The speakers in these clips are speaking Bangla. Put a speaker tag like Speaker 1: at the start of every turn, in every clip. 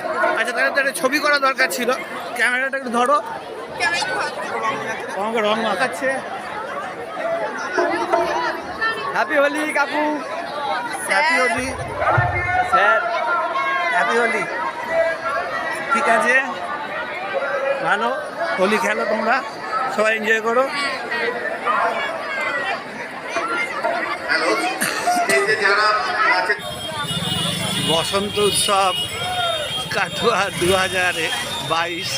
Speaker 1: মাখাবে আচ্ছা তাহলে তো একটা ছবি করা দরকার ছিল। ক্যামেরাটা একটু ধরো। আমাকে রং মাখাচ্ছে। হ্যাপি হোলি কাকু। Happy Holi sir happy Holi ঠিক আছে। ভালো হোলি খেলো তোমরা। সবাই এনজয় করো। বসন্ত উৎসব। কাটোয়া দু হাজার বাইশ।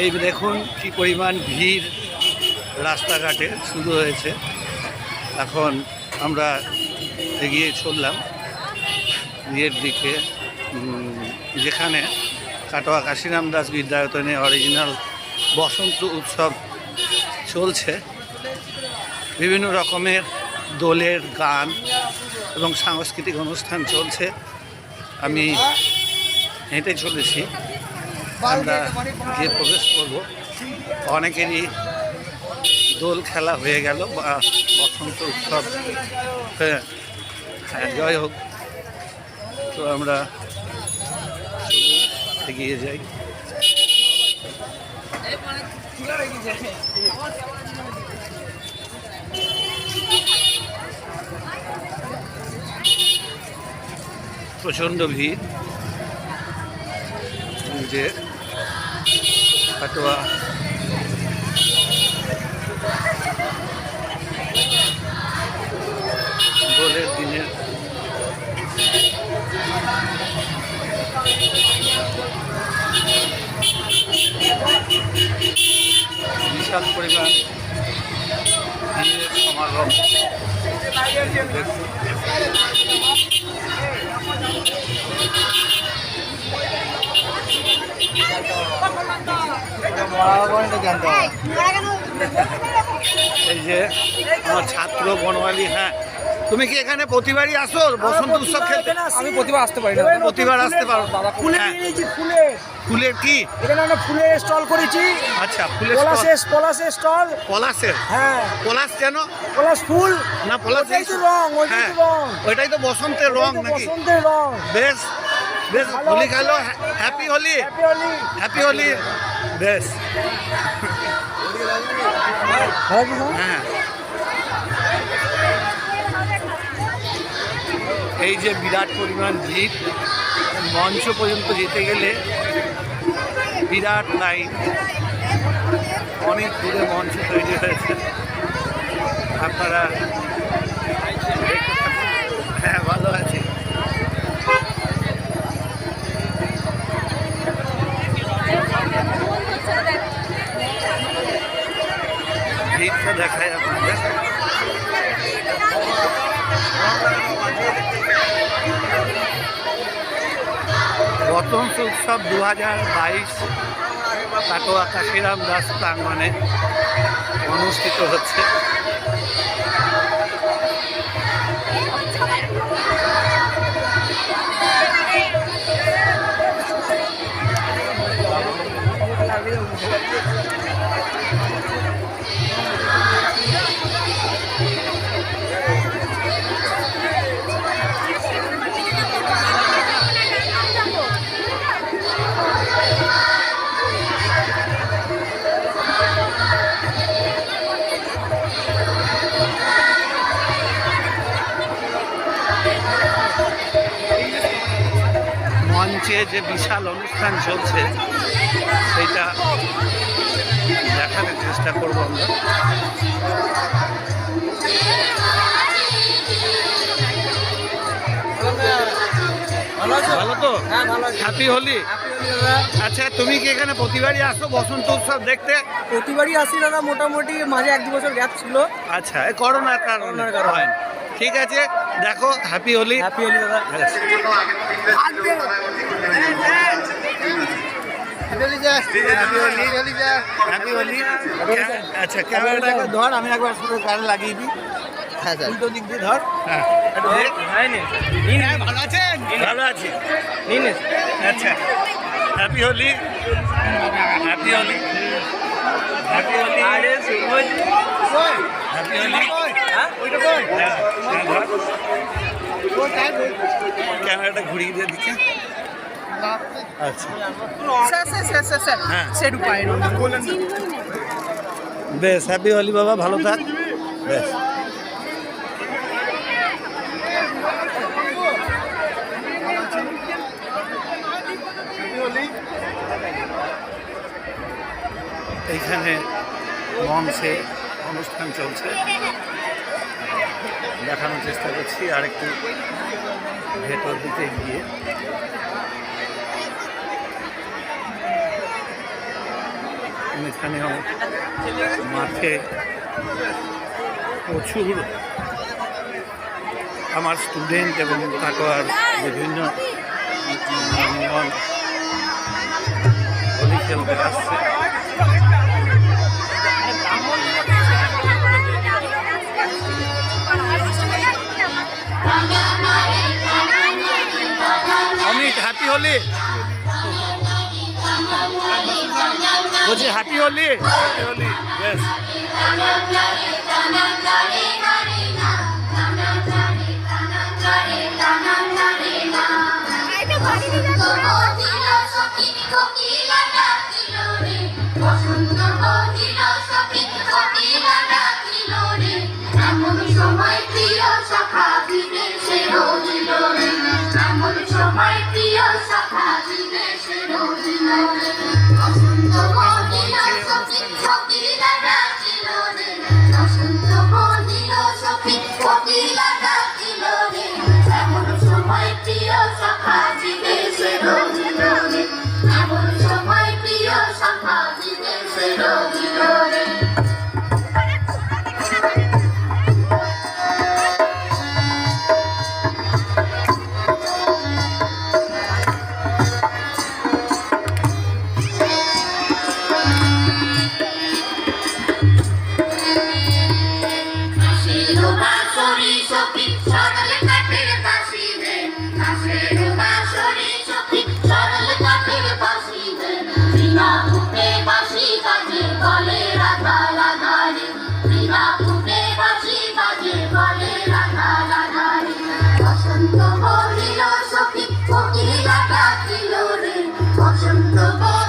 Speaker 1: এই দেখুন কি পরিমাণ ভিড় রাস্তাঘাটে শুরু হয়েছে। এখন আমরা এগিয়ে চললাম। বিয়ের দিকে যেখানে কাটোয়া কাশিরাম দাস বিদ্যায়তনে অরিজিনাল বসন্ত উৎসব চলছে। বিভিন্ন রকমের দোলের গান এবং সাংস্কৃতিক অনুষ্ঠান চলছে। আমি হেঁটে চলেছি। আমরা গিয়ে প্রবেশ করব। অনেকেরই দোল খেলা হয়ে গেল বা বসন্ত উৎসব। হ্যাঁ হ্যাঁ, জয় হোক। তো আমরা এগিয়ে যাই। প্রচণ্ড ভিড়। যে কাটোয়া দোলের দিনের বিশাল পরিমাণ সমাগম। দেখুন এই যে আমার ছাত্র বনমালী হ্যাঁ। তুমি কি এখানে প্রতিবারই আসো? বসন্ত উৎসব খেলতে?
Speaker 2: আমি প্রতিবার আসতে পারি না।
Speaker 1: প্রতিবার আসতে পারো।
Speaker 2: ফুলে
Speaker 1: হ্যাঁ।
Speaker 2: নিয়েছি ফুলে
Speaker 1: ফুলের কি?
Speaker 2: এখানে আমরা ফুলের স্টল করেছি।
Speaker 1: আচ্ছা ফুলের
Speaker 2: পলাশের পলাশের স্টল।
Speaker 1: পলাশের?
Speaker 2: হ্যাঁ।
Speaker 1: পলাশ কেন?
Speaker 2: পলাশ ফুল।
Speaker 1: না পলাশ
Speaker 2: রং ওইটাই
Speaker 1: হ্যাঁ।
Speaker 2: তো রং।
Speaker 1: ওইটাই তো বসন্তের রং নাকি?
Speaker 2: বসন্তের রং।
Speaker 1: বেশ। বেশ হোলি। খেলো happy Holi.
Speaker 2: Happy Holi.
Speaker 1: Happy Holi. বেশ। হ্যাঁ। এই যে বিরাট পরিমাণ ভিড় মঞ্চ পর্যন্ত যেতে গেলে বিরাট লাইন। অনেক দূরে মঞ্চ তৈরি হয়েছে। আপনারা হ্যাঁ ভালো আছে। ভিড়টা দেখায় আপনাদের। বসন্ত উৎসব দু হাজার বাইশ কাটোয়া কাশিরাম দাস প্রাঙ্গনে অনুষ্ঠিত হচ্ছে। যে বিশাল অনুষ্ঠান চলছে সেটা দেখানোর চেষ্টা করব আমরা। ভালো তো?
Speaker 2: হ্যাঁ ভালো
Speaker 1: হ্যাপি হোলি আচ্ছা তুমি কি এখানে প্রতিবারই আসো বসন্ত উৎসব দেখতে?
Speaker 2: প্রতিবারই আসি দাদা। মোটামুটি মাঝে এক দু বছর গ্যাপ ছিল।
Speaker 1: আচ্ছা করোনার কারণে। হয়। ঠিক আছে দেখো হ্যাপি হোলি
Speaker 2: হ্যাপি হোলি দাদা।
Speaker 1: আচ্ছা ক্যামেরাটা একবার ধর আমি একবার শুধু গাড়ি লাগিয়ে দিই।
Speaker 2: হ্যাঁ স্যার।
Speaker 1: উল্টো দিক দিয়ে ধর। হ্যাঁ। দে। হ্যাঁ, ভালো আছেন? ভালো আছি।
Speaker 2: নিন
Speaker 1: আচ্ছা। Happy Holi happy Holi happy Holi happy Holi হ্যাঁ। ক্যামেরাটা ঘুরিয়ে দিয়ে দিকে আচ্ছা।
Speaker 2: Sir sir sir sir sir.
Speaker 1: হ্যাঁ। বেশ হ্যাপি হলি বাবা ভালো থাক। বেশ। এইখানে মঞ্চে অনুষ্ঠান চলছে। দেখানোর চেষ্টা করছি আর একটু ভেতর দিতে গিয়ে। এখানেও মাঠে প্রচুর আমার স্টুডেন্ট এবং কাটোয়ার বিভিন্ন আসছে। হোলি? বলছি হ্যাপি হোলি
Speaker 3: সময় প্রিয় সখা বিদেশে রোদিল রে এমন সময় প্রিয় সখা বিদেশে রোদিল রে বসন্ত মদিল সখী সখীরা ডাকিল বলে রাধা রাধা রে বিনা ফুটে বাঁশি বাজে বলে রাধা রাধা রে বসন্ত বলিল সখী কোকিলা ডাকিল রে। বসন্ত বলিল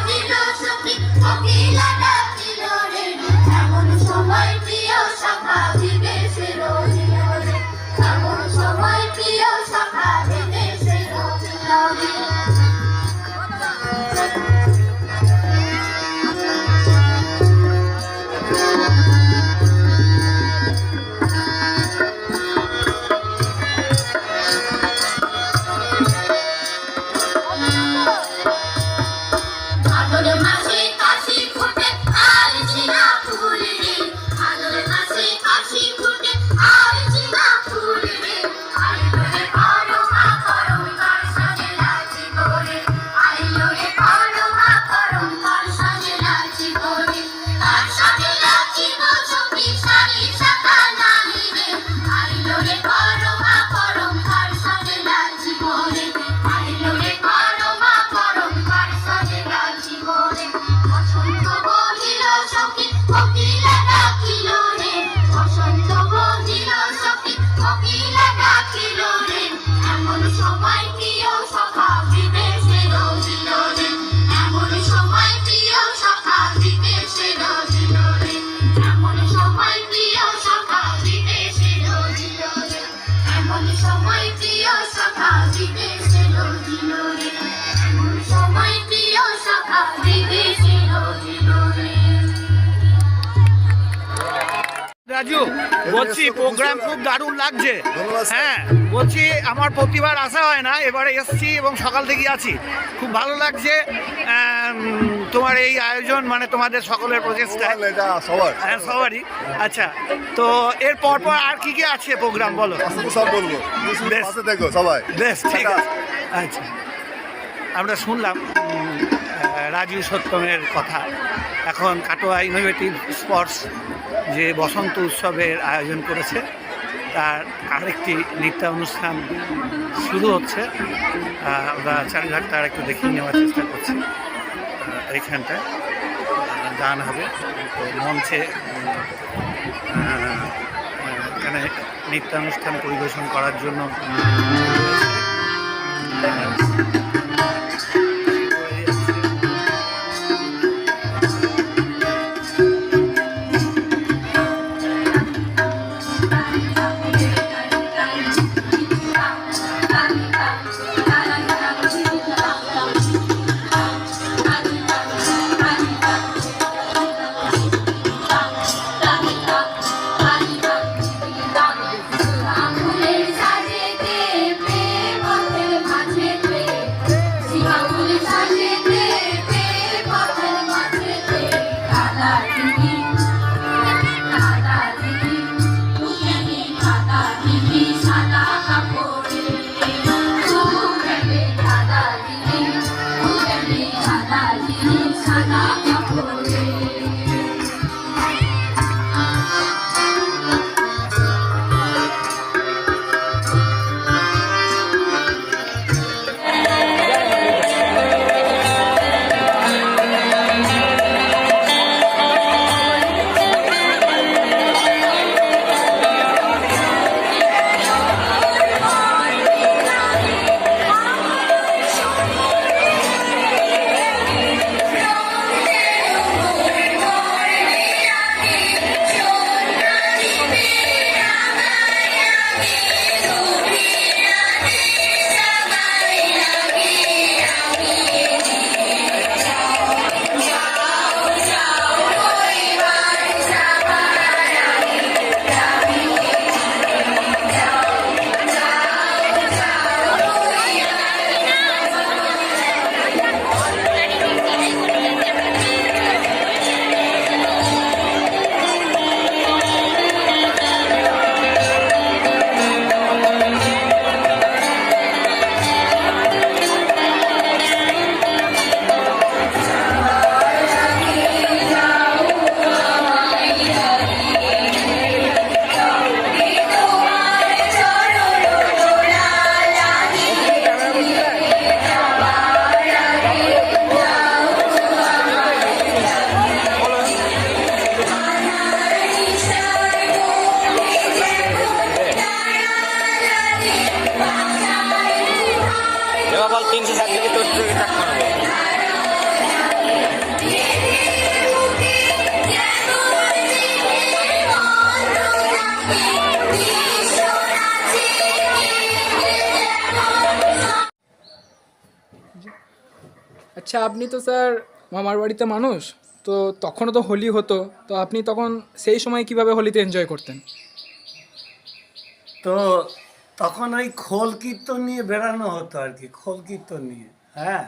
Speaker 1: রাজু বলছি প্রোগ্রাম খুব দারুণ লাগছে। হ্যাঁ বলছি আমার প্রতিবার আসা হয় না এবারে এসছি এবং সকাল থেকে আছি। খুব ভালো লাগছে তোমার এই আয়োজন মানে তোমাদের সকলের
Speaker 4: প্রচেষ্টা সবার।
Speaker 1: হ্যাঁ সবারই। আচ্ছা তো এর পর পর আর কি কি আছে প্রোগ্রাম বলো?
Speaker 4: সব বলব। দেখো সবাই।
Speaker 1: বেশ ঠিক আছে। আচ্ছা আমরা শুনলাম উম, আহ, রাজু সত্যমের কথা। এখন কাটোয়া ইনোভেটিভ স্পোর্টস যে বসন্ত উৎসবের আয়োজন করেছে, তার আরেকটি নৃত্য অনুষ্ঠান শুরু হচ্ছে। আমরা চারিঘাট তার একটু দেখিয়ে নেওয়ার চেষ্টা করছি। এইখানটায় গান হবে তো মঞ্চে এখানে নৃত্যানুষ্ঠান পরিবেশন করার জন্য
Speaker 4: তিনশো ষাট থেকে টাক
Speaker 5: আচ্ছা আপনি তো স্যার মামার বাড়িতে মানুষ তো তখনও তো হোলি হতো তো আপনি তখন সেই সময় কীভাবে হোলিতে এনজয় করতেন?
Speaker 1: তো তখন ওই খোল কীর্তন নিয়ে বেড়ানো হতো আর কি খোল কীর্তন নিয়ে হ্যাঁ?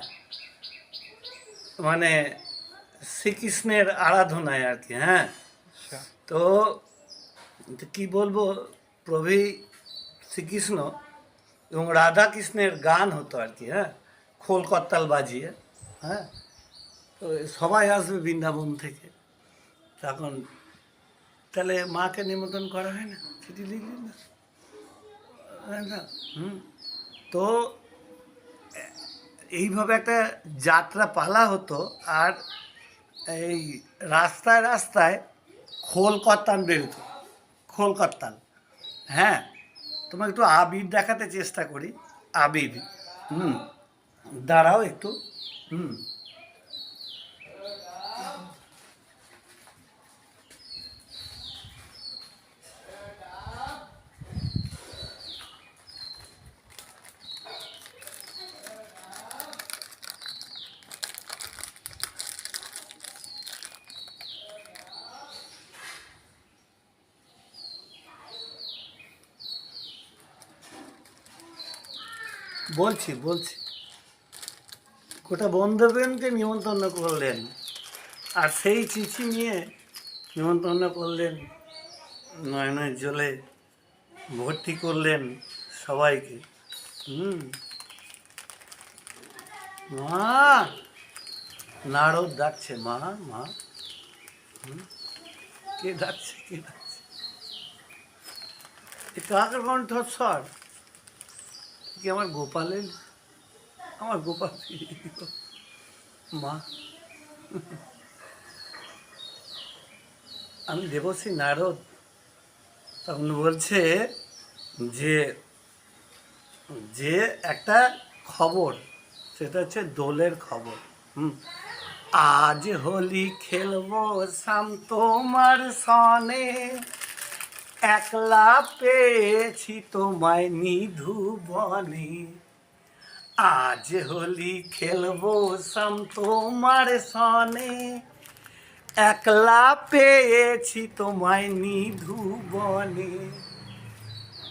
Speaker 1: মানে শ্রীকৃষ্ণের আরাধনায় আর কি হ্যাঁ? তো তো কি বলব প্রভু শ্রীকৃষ্ণ এবং রাধা কৃষ্ণের গান হতো আর কি হ্যাঁ? খোল করতাল বাজিয়ে হ্যাঁ? তো সবাই আসবে বৃন্দাবন থেকে। তখন তাহলে মাকে নিমন্ত্রণ করা হয় না? চিঠি লিখলি না? তো এইভাবে একটা যাত্রা পালা হতো আর এই রাস্তায় রাস্তায় খোল করতাম বেরোতো খোল করতাম হ্যাঁ তোমাকে একটু আবির দেখাতে চেষ্টা করি, আবির, হুম? দাঁড়াও একটু, হুম? বলছি বলছি। গোটা বন্ধুগণকে নিমন্ত্রণ করলেন আর সেই চিঠি নিয়ে নিমন্ত্রণ করলেন, নয়নের জলে ভর্তি করলেন সবাইকে। হুম। মা, নারদ ডাকছে, মা মা? কে ডাকছে কে ডাকছে? কাকের কণ্ঠস্বর? কি আমার গোপালের? আমার গোপাল। মা। আমি দেবশ্রী নারদ। তখন বলছে যে যে একটা খবর, সেটা হচ্ছে দোলের খবর। হুম। আজ হোলি খেলব শাম তোমার সনে। একলা পেয়েছি তোমায় নিধু বনে। আজ হোলি খেলব শাম তোমার সনে। একলা পেয়েছি তোমায় নিধু বনে।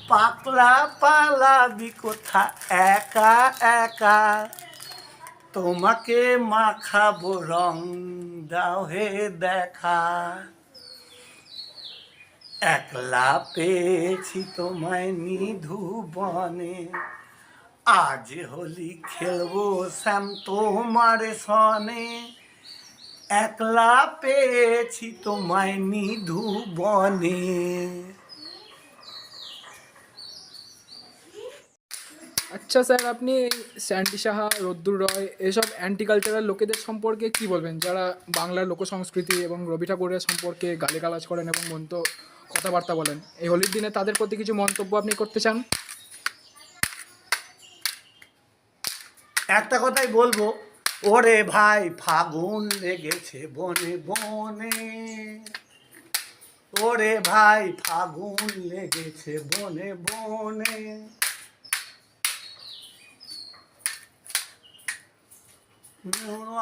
Speaker 1: পাকলা পালাবি কোথা? একা একা। তোমাকে মাখাবো রং, দাও হে দেখা। একলা পেয়েছি তোমায় নিধু বনে। আজ হোলি খেলব শ্যাম তোমার সনে। একলা পেয়েছি তোমায় নিধু বনে।
Speaker 5: আচ্ছা স্যার, আপনি স্যান্ডি সাহা, রদ্দুর রয়, এসব অ্যান্টি কালচারাল লোকেদের সম্পর্কে কি বলবেন? যারা বাংলার লোক সংস্কৃতি এবং রবি ঠাকুরের সম্পর্কে গালিগালাজ করেন এবং মন্ত কথাবার্তা বলেন। এই হোলির দিনে তাদের প্রতি কিছু মন্তব্য আপনি করতে চান?
Speaker 1: একটা কথাই বলব, ওরে ভাই ফাগুন লেগেছে বনে বনে। ওরে ভাই ফাগুন লেগেছে বনে বনে।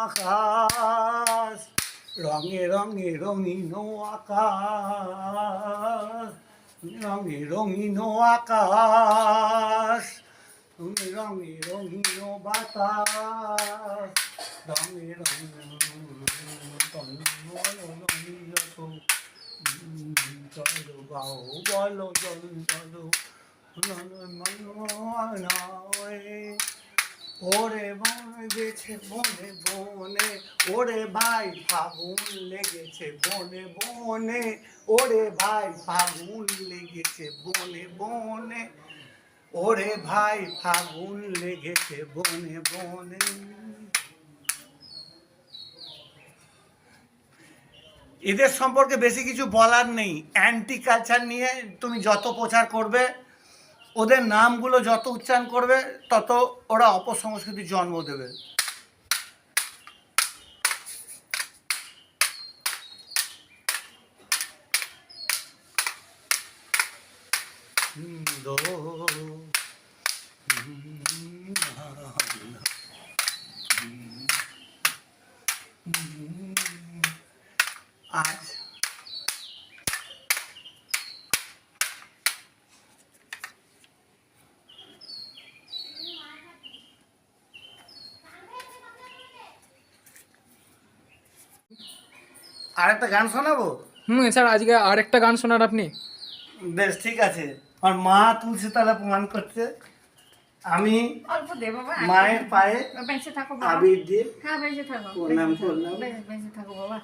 Speaker 1: আকাশ রঙে রঙে রঙিন আকাশ রঙে রঙিন আকাশ রঙে রঙে রঙিন বাতাস রঙে চলো গাও বলো চলো চলো ওরে গেছে বনে বনে ওরে ভাই ফাগুন লেগেছে বনে বনে ওরে ভাই ফাগুন লেগেছে বনে বনে ওরে ভাই ফাগুন লেগেছে বনে বনে এদের সম্পর্কে বেশি কিছু বলার নেই। অ্যান্টি কালচার নিয়ে তুমি যত প্রচার করবে ওদের নামগুলো যত উচ্চারণ করবে তত ওরা অপসংস্কৃতির জন্ম দেবে। দো আজ আরেকটা গান শোনাবো?
Speaker 5: হুম স্যার আজকে আর একটা গান শোনার আপনি।
Speaker 1: বেশ ঠিক আছে। আমার মা তুলসী তলা প্রমাণ করছে। আমি
Speaker 6: অল্প দে
Speaker 1: মায়ের পায়ে
Speaker 6: বেঁচে থাকো
Speaker 1: আবির দিয়ে
Speaker 6: হ্যাঁ বেঁচে থাকো।
Speaker 1: প্রণাম করলাম।
Speaker 6: থাকো বাবা।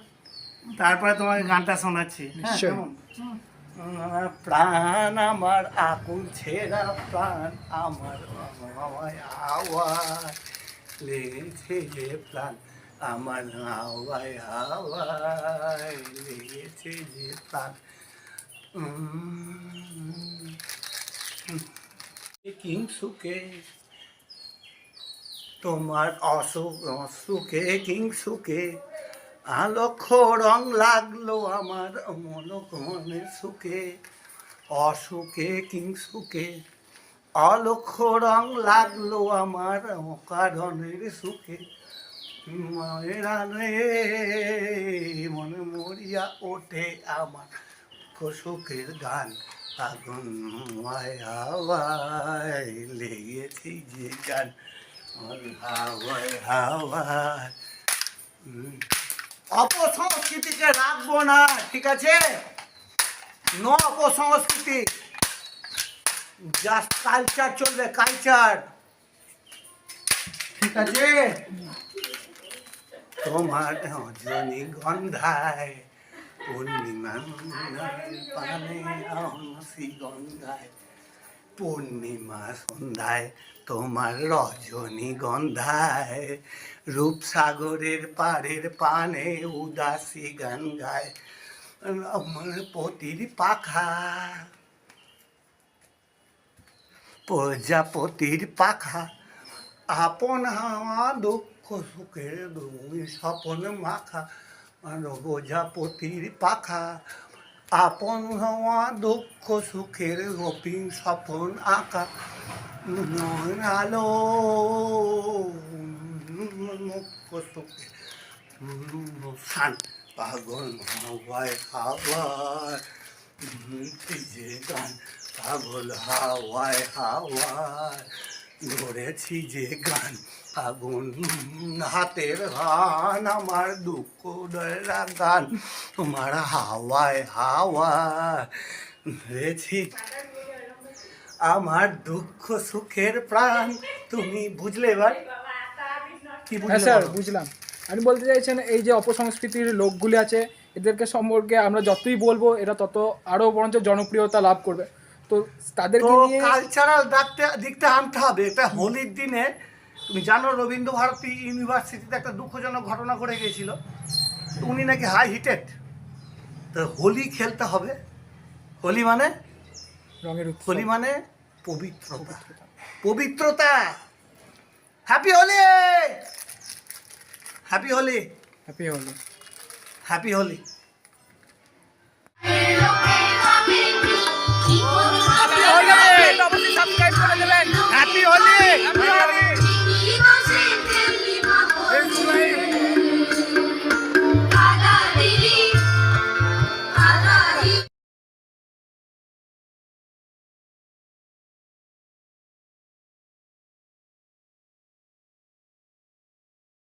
Speaker 1: তারপরে তোমাকে গানটা শোনাচ্ছি। হ্যাঁ, প্রাণ আমার আকুল ছেঁড়া প্রাণ আমার আওয়াজ। লেগেছে যে প্রাণ। আমার হাওয়ায় হাওয়ায় লেগেছে যে উম, কিংসুকে তোমার অসুখ অসুখে কিংসুকে আলক্ষ রং লাগল আমার মনকমনের সুখে অসুখে কিংসুখে অলক্ষ রং লাগল আমার অকারণের সুখে আনে মনে মরিয়া ওঠে আমার। সুখের গান আগুন হাওয়ায়, লেগেছি যে গান হাওয়ায় হাওয়ায়। অপসংস্কৃতিকে রাখব না, ঠিক আছে? ন অপসংস্কৃতি। জাস্ট কালচার চলবে কালচার ঠিক আছে? তোমার রজনী গন্ধায় পূর্ণিমা পানে গন্ধায়, পূর্ণিমা সন্ধ্যায় তোমার রজনী গন্ধায়, রূপসাগরের পাড়ের পানে উদাসী গান গায়, আমার পতির পাখা। প্রজাপতির পাখা, আপন হাওয়া দুঃখ সুখের দুই স্বপন মাখা আর প্রজাপতির পাখা আপন হওয়া দুঃখ সুখের গোপী স্বপন আঁকা নয়ন আলো মুখ্য সুখের পাগল হাওয়ায় হাওয়ায় পাগল হাওয়ায় হাওয়ায় ধরেছি যে গান। আগুন হাতের গান আমার দুঃখ ডরা গান তোমার হাওয়ায় হাওয়ায় ধরেছি আমার দুঃখ সুখের প্রাণ তুমি বুঝলে এবার? কি
Speaker 5: হ্যাঁ স্যার বুঝলাম। আমি বলতে চাইছেন এই যে অপসংস্কৃতির লোকগুলি আছে এদেরকে সম্পর্কে আমরা যতই বলব এরা তত আরও বরঞ্চ জনপ্রিয়তা লাভ করবে। তো তাদেরকে নিয়ে
Speaker 1: কালচারাল দিকটা দিকটা আনতে হবে। এটা হোলির দিনে তুমি জানো রবীন্দ্র ভারতী ইউনিভার্সিটিতে একটা দুঃখজনক ঘটনা ঘটে গিয়েছিল। উনি নাকি হাই হিটেড তো হোলি খেলতে হবে। হোলি মানে?
Speaker 5: রঙের
Speaker 1: হোলি মানে পবিত্রতা। পবিত্রতা। Happy Holi happy Holi
Speaker 5: happy Holi
Speaker 1: happy Holi happy Holi